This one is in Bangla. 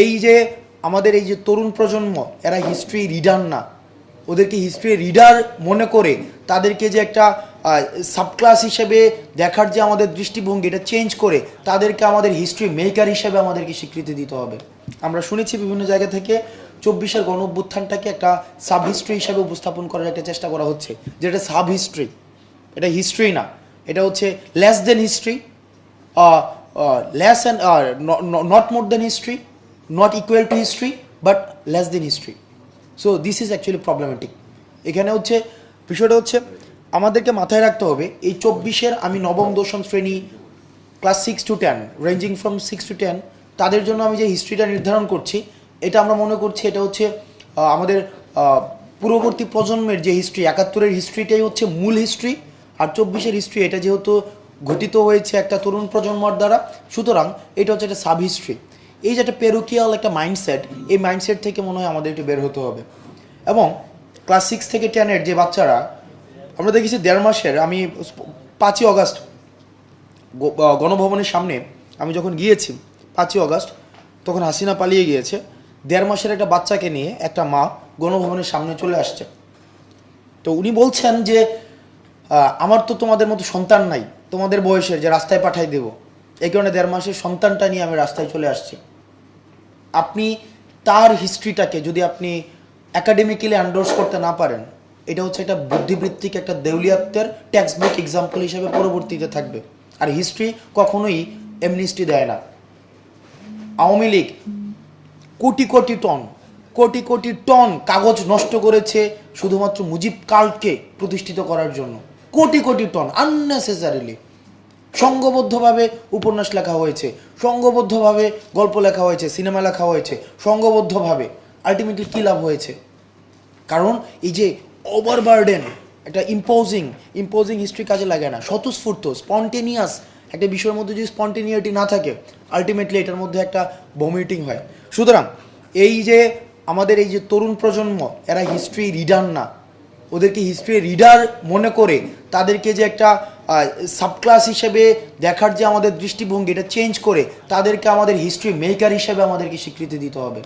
এই যে আমাদের এই যে তরুণ প্রজন্ম, এরা হিস্ট্রি রিডার না। ওদেরকে হিস্ট্রি রিডার মনে করে তাদেরকে যে একটা সাবক্লাস হিসেবে দেখার যে আমাদের দৃষ্টিভঙ্গি, এটা চেঞ্জ করে তাদেরকে আমাদের হিস্ট্রি মেকার হিসেবে আমাদেরকে স্বীকৃতি দিতে হবে। আমরা শুনেছি বিভিন্ন জায়গা থেকে চব্বিশের গণ অভ্যুত্থানটাকে একটা সাব হিস্ট্রি হিসাবে উপস্থাপন করার একটা চেষ্টা করা হচ্ছে, যেটা সাব হিস্ট্রি এটা হিস্ট্রি না। এটা হচ্ছে less than history less and not more than history not equal to history but less than history so this is actually problematic এখানে হচ্ছে, বিষয়টা হচ্ছে, আমাদেরকে মাথায় রাখতে হবে, এই চব্বিশের আমি নবম, দশম শ্রেণি class six to ten ranging from six to ten তাদের জন্য আমি যে হিস্ট্রিটা নির্ধারণ করছি, এটা আমরা মনে করছি এটা হচ্ছে আমাদের পূর্ববর্তী প্রজন্মের যে হিস্ট্রি একাত্তরের হিস্ট্রিটাই হচ্ছে মূল হিস্ট্রি আর চব্বিশের হিস্ট্রি এটা যেহেতু ঘটিত হয়েছে একটা তরুণ প্রজন্মর দ্বারা, সুতরাং এটা হচ্ছে একটা সাব হিস্ট্রি এই যে একটা পেরুকিয়াল একটা মাইন্ডসেট এই মাইন্ডসেট থেকে মনে হয় আমাদের একটু বের হতে হবে। এবং ক্লাস সিক্স থেকে টেনের যে বাচ্চারা, আমরা দেখেছি দেড় মাসের, আমি পাঁচই অগাস্ট গণভবনের সামনে আমি যখন গিয়েছি, পাঁচই অগাস্ট তখন হাসিনা পালিয়ে গিয়েছে। দেড় মাসের একটা বাচ্চাকে নিয়ে একটা মা গণভবনের সামনে চলে আসছে। তো উনি বলছেন যে আমার তো তোমাদের মতো সন্তান নাই, তোমাদের বয়সের যে রাস্তায় পাঠাই দেব। এই কারণে দেড় মাসের সন্তানটা নিয়ে আমি রাস্তায় চলে আসছি। আপনি তার হিস্ট্রিটাকে যদি আপনি অ্যাকাডেমিক্যালি অ্যান্ডোর্স করতে না পারেন, এটা হচ্ছে একটা বুদ্ধিবৃত্তিক একটা দেউলিয়াত্বের টেক্সট বুক এক্সাম্পল হিসেবে পরবর্তীতে থাকবে। আর হিস্ট্রি কখনোই এমনিস্টি দেয় না। আওয়ামী লীগ কোটি কোটি টন, কোটি কোটি টন কাগজ নষ্ট করেছে শুধুমাত্র মুজিব কালকে প্রতিষ্ঠিত করার জন্য। কোটি কোটি টন আননেসেসারিলি সংঘবদ্ধভাবে উপন্যাস লেখা হয়েছে সংঘবদ্ধভাবে গল্প লেখা হয়েছে, সিনেমা লেখা হয়েছে সংঘবদ্ধভাবে আলটিমেটলি কী লাভ হয়েছে? কারণ এই যে ওভারবার্ডেন একটা ইম্পোজিং ইম্পোজিং হিস্ট্রি কাজে লাগে না, স্বতঃস্ফূর্ত স্পন্টেনিয়াস একটা বিষয়ের মধ্যে যদি স্পন্টেনিয়াটি না থাকে আলটিমেটলি এটার মধ্যে একটা ভমিটিং হয়। সুতরাং এই যে আমাদের এই যে তরুণ প্রজন্ম, এরা হিস্ট্রি রিডার না, ওদেরকে হিস্ট্রি রিডার মনে করে তাদেরকে যে একটা সাবক্লাস হিসেবে দেখার যে আমাদের দৃষ্টিভঙ্গি, এটা চেঞ্জ করে তাদেরকে আমাদের হিস্ট্রি মেকার হিসেবে আমাদেরকে স্বীকৃতি দিতে হবে।